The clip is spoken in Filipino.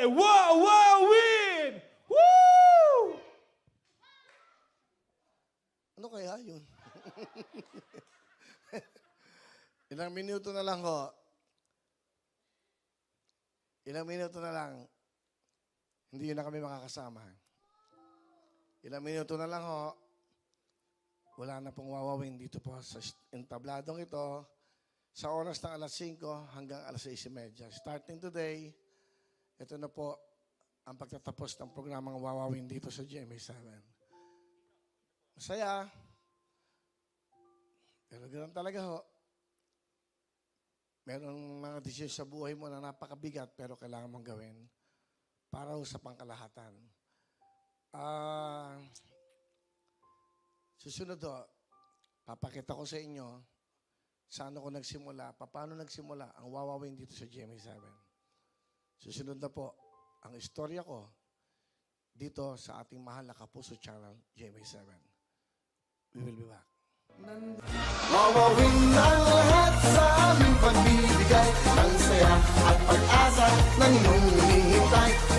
say, wow, wow, win! Woo! Ano kaya yun? Ilang minuto na lang ho. Ilang minuto na lang. Hindi na kami makakasama. Ilang minuto na lang ho. Wala na pong wawawin dito po sa entabladong ito sa oras ng alas 5 hanggang alas 6.30. Starting today, ito na po ang pagtatapos ng programang wawawin dito sa GMA7. Masaya. Pero ganoon talaga ho. Merong mga desisyon sa buhay mo na napakabigat pero kailangan mong gawin para sa pangkalahatan. Ah, susunod ho, papakita ko sa inyo saan ako nagsimula, paano nagsimula ang wawawin dito sa GMA7. Susunod na po ang istorya ko dito sa ating mahal na Kapuso Channel, GMA7. We will be back. Wawawin ang lahat sa aming pagbibigay Ng saya at pag-asa ng iyong hinihintay